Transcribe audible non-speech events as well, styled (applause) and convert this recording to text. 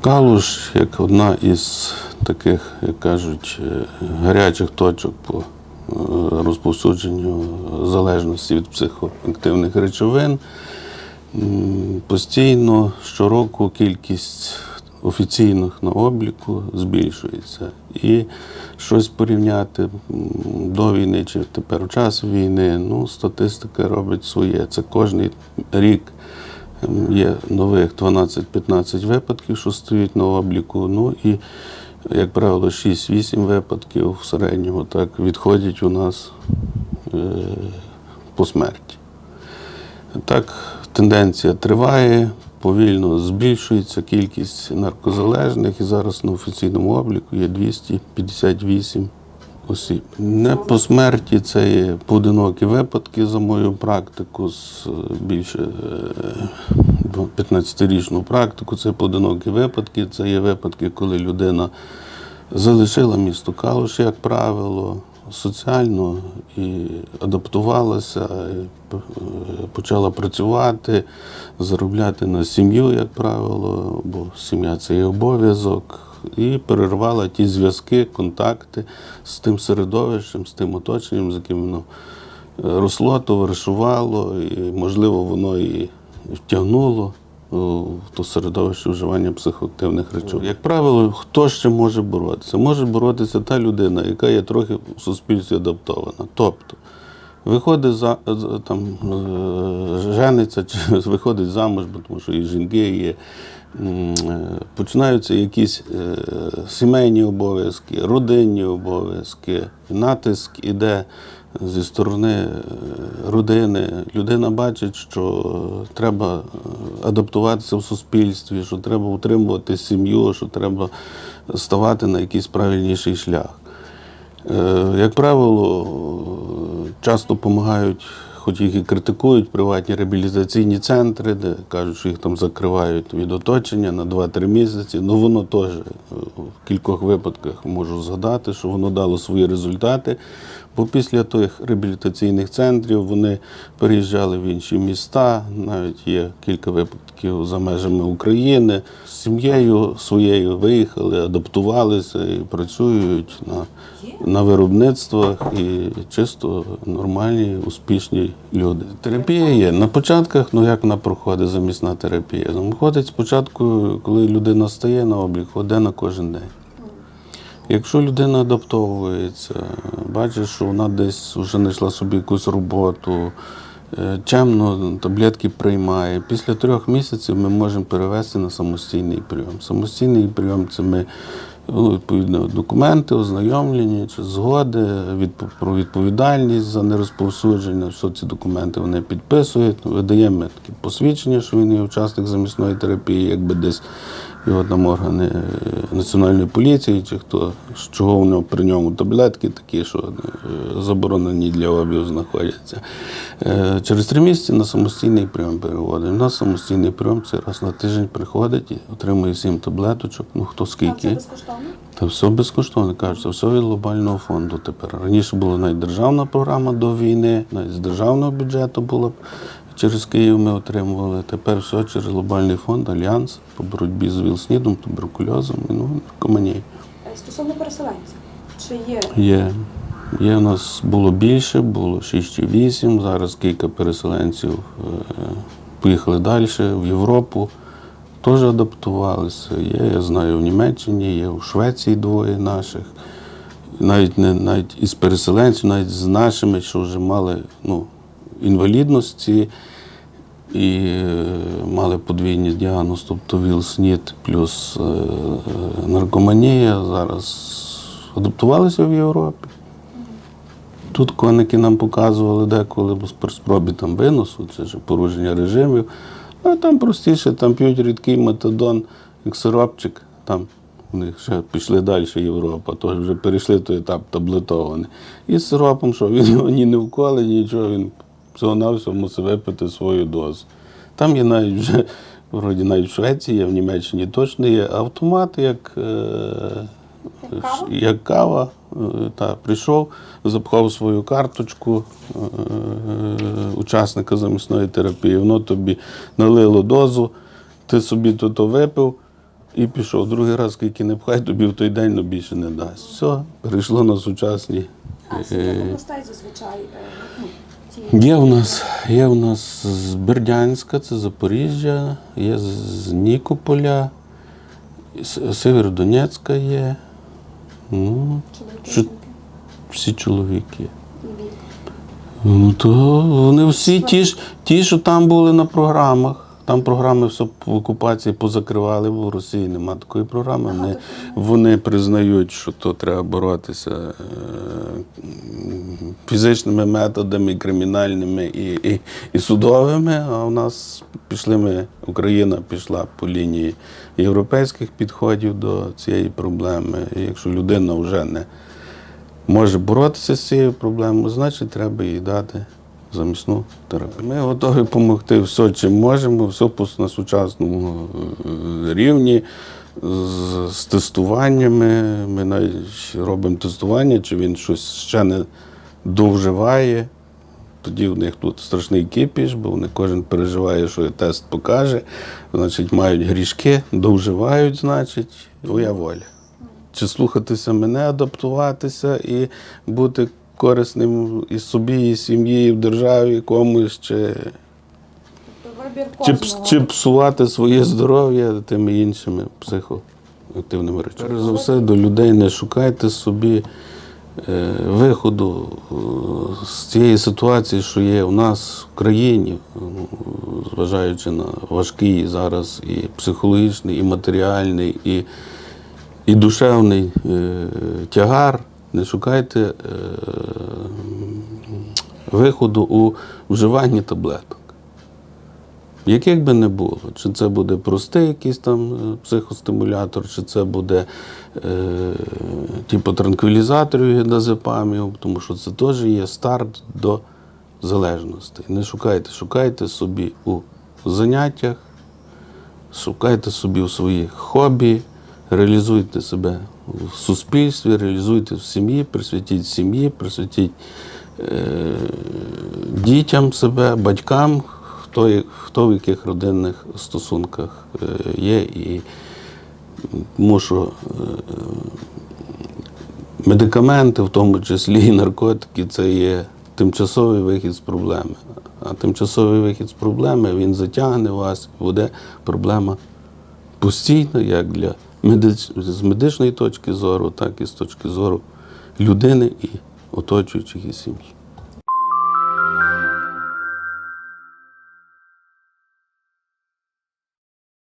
Калуш як одна із таких, як кажуть, е, гарячих точок по е, розповсюдженню залежності від психоактивних речовин. Постійно щороку кількість офіційних на обліку збільшується. І щось порівняти до війни чи тепер в час війни, ну, статистика робить своє. Це кожний рік є нових 12-15 випадків, що стоять на обліку. Ну і, як правило, 6-8 випадків в середньому так відходять у нас е, по смерті. Так, тенденція триває, повільно збільшується кількість наркозалежних, і зараз на офіційному обліку є 258 осіб. Не по смерті це є поодинокі випадки за мою практику, з е, більше е, 15-річну практику. Це поодинокі випадки. Це є випадки, коли людина залишила місто Калуш, як правило, соціально і адаптувалася, і е, почала працювати, заробляти на сім'ю, як правило, бо сім'я це є обов'язок. І перервала ті зв'язки, контакти з тим середовищем, з тим оточенням, з яким воно е, росло, товаришувало, і, можливо, воно і втягнуло в то середовище вживання психоактивних речовин. Як правило, хто ще може боротися? Може боротися та людина, яка є трохи в суспільстві адаптована. Тобто виходить за там е, жениться чи (laughs) виходить замуж, бо тому що і жінки є. Е, Починаються якісь е, сімейні обов'язки, родинні обов'язки, натиск іде зі сторони е, родини. Людина бачить, що треба адаптуватися в суспільстві, що треба утримувати сім'ю, що треба ставати на якийсь правильніший шлях. Як правило, часто допомагають, хоч їх і критикують, приватні реабілітаційні центри, де кажуть, що їх там закривають від оточення на 2-3 місяці. Ну воно теж е, в кількох випадках можу згадати, що воно дало свої результати. Бо після тих реабілітаційних центрів вони переїжджали в інші міста, навіть є кілька випадків за межами України. З сім'єю своєю виїхали, адаптувалися і працюють на, на виробництвах і чисто нормальні, успішні люди. Терапія є. На початках, ну як вона проходить замісна терапія? Виходить спочатку, коли людина стає на облік, ходить на кожен день. Якщо людина адаптовується, бачить, що вона десь вже знайшла собі якусь роботу, е, чемно таблетки приймає, після трьох місяців ми можемо перевести на самостійний прийом. Самостійний прийом це ми ну, відповідно документи, ознайомлені чи згоди, відп- про відповідальність за нерозповсюдження. Що ці документи вони підписують, видаємо таке посвідчення, що він є учасник замісної терапії, якби десь його там органи е, національної поліції, чи хто з чого у нього при ньому таблетки такі, що е, заборонені для обігу знаходяться. Е, Через три місяці на самостійний прийом переводимо. У нас самостійний прийом це раз на тиждень приходить і отримує сім таблеточок, ну хто А це скільки. безкоштовно? Та все безкоштовно кажуть, це все від глобального фонду тепер. Раніше була навіть державна програма до війни, навіть з державного бюджету було. Через Київ ми отримували. Тепер все через глобальний фонд, альянс по боротьбі з ВІЛ-СНІДом, туберкульозом і ну, наркоманією. Стосовно переселенців, чи є Є. Є у нас було більше, було 6 чи 8. Зараз кілька переселенців е, поїхали далі в Європу, теж адаптувалися. Є, я знаю, в Німеччині, є в Швеції двоє наших. Навіть не навіть із переселенців, навіть з нашими, що вже мали ну, інвалідності і е, мали подвійний діагноз, тобто ВІЛ-СНІД плюс е, наркоманія. Зараз адаптувалися в Європі. Тут коники нам показували деколи бо при спробі там виносу, це ж порушення режимів. А там простіше, там п'ють рідкий метадон, як сиропчик, там у них ще пішли далі Європа, тож вже перейшли той етап таблетований. І з сиропом, що він його ні не вколи, нічого, він всього-навсього мусив випити свою дозу. Там є навіть вже, вроді навіть в Швеції, в Німеччині точно є автомат, як, е, Як кава? Е, Та, прийшов, запхав свою карточку е, учасника замісної терапії, воно тобі налило дозу, ти собі то, то випив і пішов. Другий раз, скільки не пхай, тобі в той день ну, більше не дасть. Все, перейшло на сучасні. А скільки областей зазвичай ну, Є в нас, є в нас з Бердянська, це Запоріжжя, є з Нікополя, Сєвєродонецька Северодонецька є. Ну, чу- всі чоловіки. Ну то вони всі ті ж, ті, що там були на програмах. Там програми все в окупації позакривали, бо в Росії нема такої програми. Вони, вони признають, що то треба боротися е, фізичними методами, кримінальними і, і, і судовими. А у нас пішли ми, Україна пішла по лінії європейських підходів до цієї проблеми. І якщо людина вже не може боротися з цією проблемою, значить треба їй дати замісну терапію. Ми готові допомогти все, чим можемо, все на сучасному е, рівні. З, з тестуваннями. Ми навіть робимо тестування, чи він щось ще не довживає. Тоді в них тут страшний кипіш, бо вони кожен переживає, що тест покаже. Значить, мають грішки, довживають, значить, твоя воля чи слухатися мене, адаптуватися і бути корисним і собі, і сім'ї, і в державі комусь, чи, Тобто чи, чи псувати своє здоров'я тими іншими психоактивними речами. Перш за все, до людей не шукайте собі е, виходу е, з цієї ситуації, що є у нас в країні, е, зважаючи на важкий зараз і психологічний, і матеріальний, і і душевний е, тягар, не шукайте е, виходу у вживанні таблеток. Яких би не було, чи це буде простий якийсь там е, психостимулятор, чи це буде е, типу транквілізаторів гідазепамів, тому що це теж є старт до залежності. Не шукайте, шукайте собі у заняттях, шукайте собі у своїх хобі, реалізуйте себе в суспільстві, реалізуйте в сім'ї, присвятіть сім'ї, присвятіть е, дітям себе, батькам, хто, хто в яких родинних стосунках е, є. І мушу е, медикаменти, в тому числі і наркотики, це є тимчасовий вихід з проблеми. А тимчасовий вихід з проблеми він затягне вас, буде проблема постійно, як для. З медичної точки зору, так і з точки зору людини і оточуючих і сім'ї.